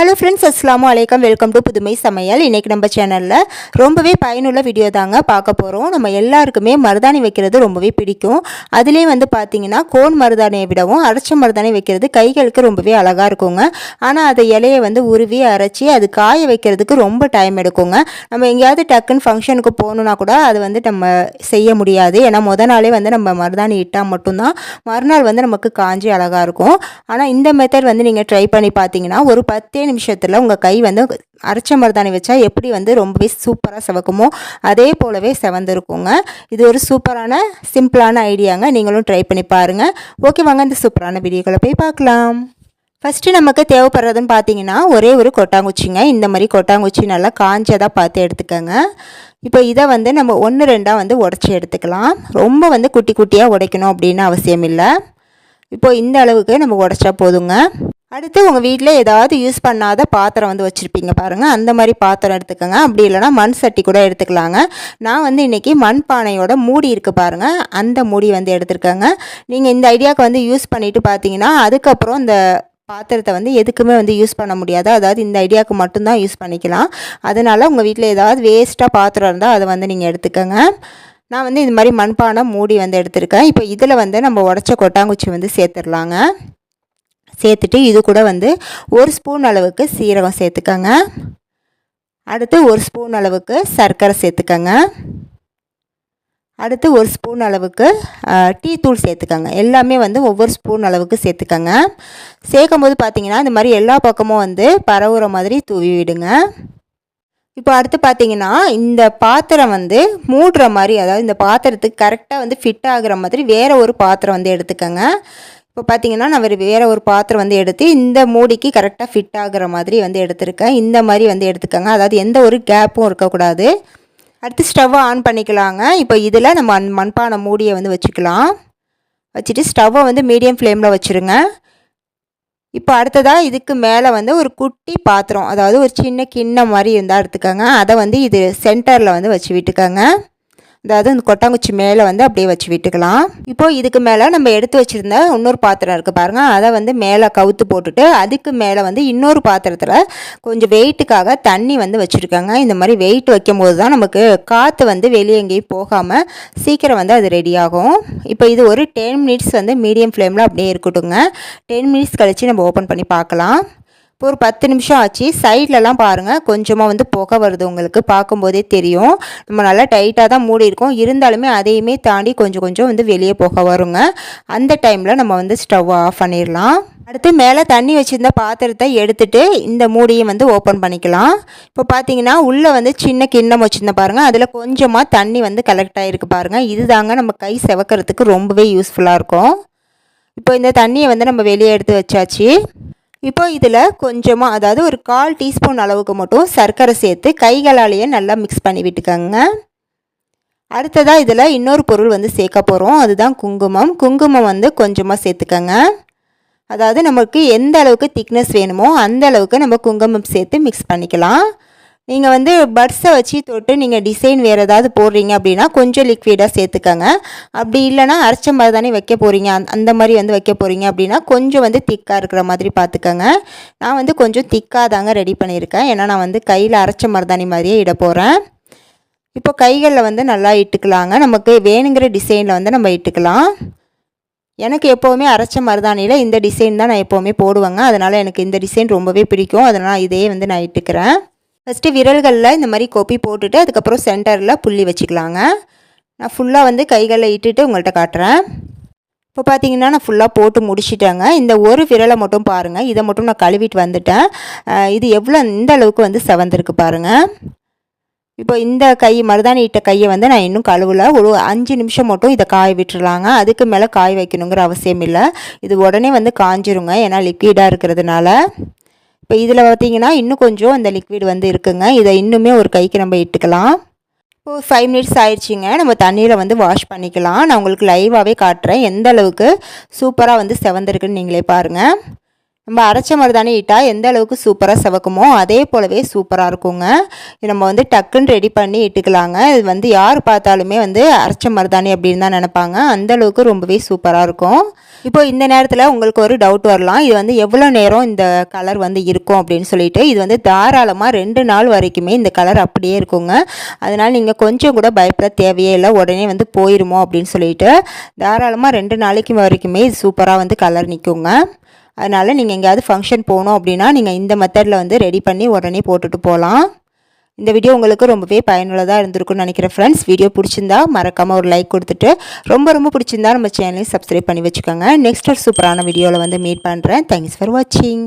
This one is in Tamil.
ஹலோ ஃப்ரெண்ட்ஸ் அஸ்லாமு வலைக்கம் வெல்கம் டு புதுமை சமையல் இன்றைக்கி நம்ம சேனலில் ரொம்பவே பயனுள்ள வீடியோ தாங்க பார்க்க போகிறோம் நம்ம எல்லாருக்குமே மருதாணி வைக்கிறது ரொம்பவே பிடிக்கும். அதுலேயே வந்து பார்த்திங்கன்னா கோன் மருதாணியை விடவும் அரைச்ச மருதாணி வைக்கிறது கைகளுக்கு ரொம்பவே அழகாக இருக்குங்க. ஆனால் அதை இலையை வந்து உருவி அரைச்சி அது காய வைக்கிறதுக்கு ரொம்ப டைம் எடுக்குங்க. நம்ம எங்கேயாவது டக்குன்னு ஃபங்க்ஷனுக்கு போகணுன்னா கூட அது வந்து நம்ம செய்ய முடியாது. ஏன்னா முத நாளே வந்து நம்ம மருதாணி இட்டால் மட்டும்தான் மறுநாள் வந்து நமக்கு காஞ்சி அழகாக இருக்கும். ஆனால் இந்த மெத்தட் வந்து நீங்கள் ட்ரை பண்ணி பார்த்தீங்கன்னா ஒரு பத்தே நிமிஷத்தில் உங்கள் கை வந்து அரைச்ச மருதாணி வச்சா எப்படி வந்து ரொம்பவே சூப்பராக செவக்குமோ அதே போலவே செவந்திருக்குங்க. இது ஒரு சூப்பரான சிம்பிளான ஐடியாங்க. நீங்களும் ட்ரை பண்ணி பாருங்கள் ஓகே வாங்க இந்த சூப்பரான வீடியோக்களை போய் பார்க்கலாம். ஃபஸ்ட்டு நமக்கு தேவைப்படுறதுன்னு பார்த்தீங்கன்னா ஒரே ஒரு கொட்டாங்குச்சிங்க. இந்த மாதிரி கொட்டாங்குச்சி நல்லா காஞ்சதாக பார்த்து எடுத்துக்கோங்க. இப்போ இதை வந்து நம்ம ஒன்று ரெண்டாக வந்து உடச்சி எடுத்துக்கலாம். ரொம்ப வந்து குட்டி குட்டியாக உடைக்கணும் அப்படின்னு அவசியம் இல்லை. இப்போ இந்த அளவுக்கு நம்ம உடச்சா போதுங்க. அடுத்து உங்கள் வீட்டில் ஏதாவது யூஸ் பண்ணாத பாத்திரம் வந்து வச்சுருப்பீங்க பாருங்கள் அந்த மாதிரி பாத்திரம் எடுத்துக்கோங்க. அப்படி இல்லைனா மண் சட்டி கூட எடுத்துக்கலாங்க. நான் வந்து இன்றைக்கி மண் பானையோட மூடி இருக்குது பாருங்கள் அந்த மூடி வந்து எடுத்துருக்கேங்க. நீங்கள் இந்த ஐடியாவுக்கு வந்து யூஸ் பண்ணிவிட்டு பார்த்தீங்கன்னா அதுக்கப்புறம் இந்த பாத்திரத்தை வந்து எதுக்குமே வந்து யூஸ் பண்ண முடியாது. அதாவது இந்த ஐடியாவுக்கு மட்டும்தான் யூஸ் பண்ணிக்கலாம். அதனால் உங்கள் வீட்டில் ஏதாவது வேஸ்ட்டாக பாத்திரம் இருந்தால் அதை வந்து நீங்கள் எடுத்துக்கோங்க. நான் வந்து இந்த மாதிரி மண்பானை மூடி வந்து எடுத்திருக்கேன். இப்போ இதில் வந்து நம்ம உடச்ச கொட்டாங்குச்சி வந்து சேர்த்துடலாங்க. சேர்த்துட்டு இது கூட வந்து ஒரு ஸ்பூன் அளவுக்கு சீரகம் சேர்த்துக்கோங்க. அடுத்து ஒரு ஸ்பூன் அளவுக்கு சர்க்கரை சேர்த்துக்கோங்க. அடுத்து ஒரு ஸ்பூன் அளவுக்கு டீ தூள் சேர்த்துக்கோங்க. எல்லாமே வந்து ஒவ்வொரு ஸ்பூன் அளவுக்கு சேர்த்துக்கோங்க. சேர்க்கும் போது பார்த்தீங்கன்னா இந்த மாதிரி எல்லா பக்கமும் வந்து பரவுகிற மாதிரி தூவி விடுங்க. இப்போ அடுத்து பார்த்தீங்கன்னா இந்த பாத்திரம் வந்து மூடுற மாதிரி அதாவது இந்த பாத்திரத்துக்கு கரெக்டாக வந்து ஃபிட் ஆகுற மாதிரி வேறு ஒரு பாத்திரம் வந்து எடுத்துக்கோங்க. இப்போ பார்த்தீங்கன்னா நான் வேறு ஒரு பாத்திரம் வந்து எடுத்து இந்த மூடிக்கு கரெக்டாக ஃபிட் ஆகுற மாதிரி வந்து எடுத்திருக்கேன். இந்த மாதிரி வந்து எடுத்துக்கோங்க. அதாவது எந்த ஒரு கேப்பும் இருக்கக்கூடாது. அடுத்து ஸ்டவ்வை ஆன் பண்ணிக்கலாங்க. இப்போ இதில் நம்ம மண் மண்பானை மூடியை வந்து வச்சுக்கலாம். வச்சுட்டு ஸ்டவ்வை வந்து மீடியம் ஃப்ளேமில் வச்சுருங்க. இப்போ அடுத்ததாக இதுக்கு மேலே வந்து ஒரு குட்டி பாத்திரம் அதாவது ஒரு சின்ன கிண்ணம் மாதிரி இருந்தால் எடுத்துக்கோங்க. அதை வந்து இது சென்டரில் வந்து வச்சு விட்டுக்கோங்க. அதாவது இந்த கொட்டாங்குச்சி மேலே வந்து அப்படியே வச்சு விட்டுக்கலாம். இப்போது இதுக்கு மேலே நம்ம எடுத்து வச்சுருந்த இன்னொரு பாத்திரம் இருக்குது பாருங்கள் அதை வந்து மேலே கவுத்து போட்டுட்டு அதுக்கு மேலே வந்து இன்னொரு பாத்திரத்தில் கொஞ்சம் வெயிட்டுக்காக தண்ணி வந்து வச்சுருக்காங்க. இந்த மாதிரி வெயிட் வைக்கும் போது தான் நமக்கு காற்று வந்து வெளியே எங்கேயும் போகாமல் சீக்கிரம் வந்து அது ரெடி ஆகும். இப்போ இது ஒரு டென் மினிட்ஸ் வந்து மீடியம் ஃப்ளேமில் அப்படியே இருக்கட்டுங்க டென் மினிட்ஸ் கழித்து நம்ம ஓப்பன் பண்ணி பார்க்கலாம். இப்போ ஒரு பத்து நிமிஷம் ஆச்சு. சைட்லலாம் பாருங்கள் கொஞ்சமாக வந்து புகை வருது உங்களுக்கு. பார்க்கும்போதே தெரியும். நம்ம நல்லா டைட்டாக தான் மூடி இருக்கோம். இருந்தாலுமே அதையுமே தாண்டி கொஞ்சம் கொஞ்சம் வந்து வெளியே புகை வருங்க. அந்த டைமில் நம்ம வந்து ஸ்டவ் ஆஃப் பண்ணிடலாம். அடுத்து மேலே தண்ணி வச்சுருந்த பாத்திரத்தை எடுத்துகிட்டு இந்த மூடியை வந்து ஓப்பன் பண்ணிக்கலாம். இப்போ பார்த்தீங்கன்னா உள்ளே வந்து சின்ன கிண்ணம் வச்சுருந்த பாருங்கள் அதில் கொஞ்சமாக தண்ணி வந்து கலெக்ட் ஆகிருக்கு பாருங்கள் இது தாங்க நம்ம கை செவக்கிறதுக்கு ரொம்பவே யூஸ்ஃபுல்லாக இருக்கும். இப்போ இந்த தண்ணியை வந்து நம்ம வெளியே எடுத்து வச்சாச்சு. இப்போ இதில் கொஞ்சமாக அதாவது ஒரு கால் டீஸ்பூன் அளவுக்கு மட்டும் சர்க்கரை சேர்த்து கைகளாலேயே நல்லா மிக்ஸ் பண்ணி விட்டுக்கோங்க. அடுத்ததாக இதில் இன்னொரு பொருள் வந்து சேர்க்க போகிறோம். அதுதான் குங்குமம். குங்குமம் வந்து கொஞ்சமாக சேர்த்துக்கோங்க. அதாவது நமக்கு எந்த அளவுக்கு திக்னஸ் வேணுமோ அந்த அளவுக்கு நம்ம குங்குமம் சேர்த்து மிக்ஸ் பண்ணிக்கலாம். நீங்கள் வந்து பட்ஸை வச்சு தொட்டு நீங்கள் டிசைன் வேறு ஏதாவது போடுறீங்க அப்படின்னா கொஞ்சம் லிக்விடாக சேர்த்துக்கங்க. அப்படி இல்லைனா அரைச்ச மாதிரி தானே வைக்க போகிறீங்க அந்த மாதிரி வந்து வைக்க போகிறீங்க அப்படின்னா கொஞ்சம் வந்து திக்காக இருக்கிற மாதிரி பார்த்துக்கோங்க. நான் வந்து கொஞ்சம் திக்காக தாங்க ரெடி பண்ணியிருக்கேன். ஏன்னா நான் வந்து கையில் அரைச்ச மருதாணி மாதிரியே இட போகிறேன் இப்போ கைகளில் வந்து நல்லா இட்டுக்கலாங்க. நமக்கு வேணுங்கிற டிசைனில் வந்து நம்ம இட்டுக்கலாம். எனக்கு எப்போவுமே அரைச்ச மருதாணியில் இந்த டிசைன் தான் நான் எப்போவுமே போடுவேங்க. அதனால் எனக்கு இந்த டிசைன் ரொம்பவே பிடிக்கும். அதனால் இதே வந்து நான் இட்டுக்கிறேன். ஃபஸ்ட்டு விரல்களில் இந்த மாதிரி கோப்பி போட்டுட்டு அதுக்கப்புறம் சென்டரில் புள்ளி வச்சுக்கலாங்க. நான் ஃபுல்லாக வந்து கைகளில் இட்டுட்டு உங்கள்கிட்ட காட்டுறேன். இப்போ பார்த்தீங்கன்னா நான் ஃபுல்லாக போட்டு முடிச்சிட்டேங்க. இந்த ஒரு விரலை மட்டும் பாருங்கள் இதை மட்டும் நான் கழுவிட்டு வந்துட்டேன். இது எவ்வளோ இந்த அளவுக்கு வந்து செவந்திருக்கு பாருங்கள் இப்போ இந்த கை மருதாணி இட்ட கையை வந்து நான் இன்னும் கழுவல. ஒரு அஞ்சு நிமிஷம் மட்டும் இதை காய விட்டுருலாங்க அதுக்கு மேலே காய வைக்கணுங்கிற அவசியம் இல்லை இது உடனே வந்து காஞ்சிருங்க. ஏன்னா லிக்விடாக இருக்கிறதுனால. இப்போ இதில் பார்த்தீங்கன்னா இன்னும் கொஞ்சம் அந்த லிக்விட் வந்து இருக்குங்க. இதை இன்னுமே ஒரு கைக்கு நம்ம இட்டுக்கலாம். இப்போது ஃபைவ் மினிட்ஸ் ஆயிடுச்சிங்க. நம்ம தண்ணியில் வந்து வாஷ் பண்ணிக்கலாம். நான் உங்களுக்கு லைவாகவே காட்டுறேன். எந்த அளவுக்கு சூப்பராக வந்து செவந்திருக்குன்னு நீங்களே பாருங்கள் நம்ம அரைச்ச மருதாணி இட்டால் எந்த அளவுக்கு சூப்பராக செவக்குமோ அதே போலவே சூப்பராக இருக்குங்க. நம்ம வந்து டக்குன்னு ரெடி பண்ணி இட்டுக்கலாங்க. இது வந்து யார் பார்த்தாலுமே வந்து அரைச்ச மருதாணி அப்படின்னு தான் நினைப்பாங்க. அந்தளவுக்கு ரொம்பவே சூப்பராக இருக்கும். இப்போ இந்த நேரத்தில் உங்களுக்கு ஒரு டவுட் வரலாம். இது வந்து எவ்வளோ நேரம் இந்த கலர் வந்து இருக்கும் அப்படின்னு சொல்லிட்டு இது வந்து தாராளமாக ரெண்டு நாள் வரைக்குமே இந்த கலர் அப்படியே இருக்குங்க. அதனால் நீங்கள் கொஞ்சம் கூட பயப்பட தேவையே இல்லை. உடனே வந்து போயிருமோ அப்படின்னு சொல்லிட்டு தாராளமாக ரெண்டு நாளைக்கு வரைக்குமே இது சூப்பராக வந்து கலர் நிற்குங்க அதனால் நீங்கள் எங்கேயாவது ஃபங்க்ஷன் போகணும் அப்படின்னா நீங்கள் இந்த மெத்தடில் வந்து ரெடி பண்ணி உடனே போட்டுட்டு போகலாம். இந்த வீடியோ உங்களுக்கு ரொம்பவே பயனுள்ளதாக இருந்திருக்கும்னு நினைக்கிறேன் ஃப்ரெண்ட்ஸ் வீடியோ பிடிச்சிருந்தா மறக்காமல் ஒரு லைக் கொடுத்துட்டு ரொம்ப ரொம்ப பிடிச்சிருந்தா நம்ம சேனலையும் சப்ஸ்கிரைப் பண்ணி வச்சுக்கோங்க. நெக்ஸ்ட் ஒரு சூப்பரான வீடியோவில் வந்து மீட் பண்ணுறேன் தேங்க்ஸ் ஃபார் வாட்சிங்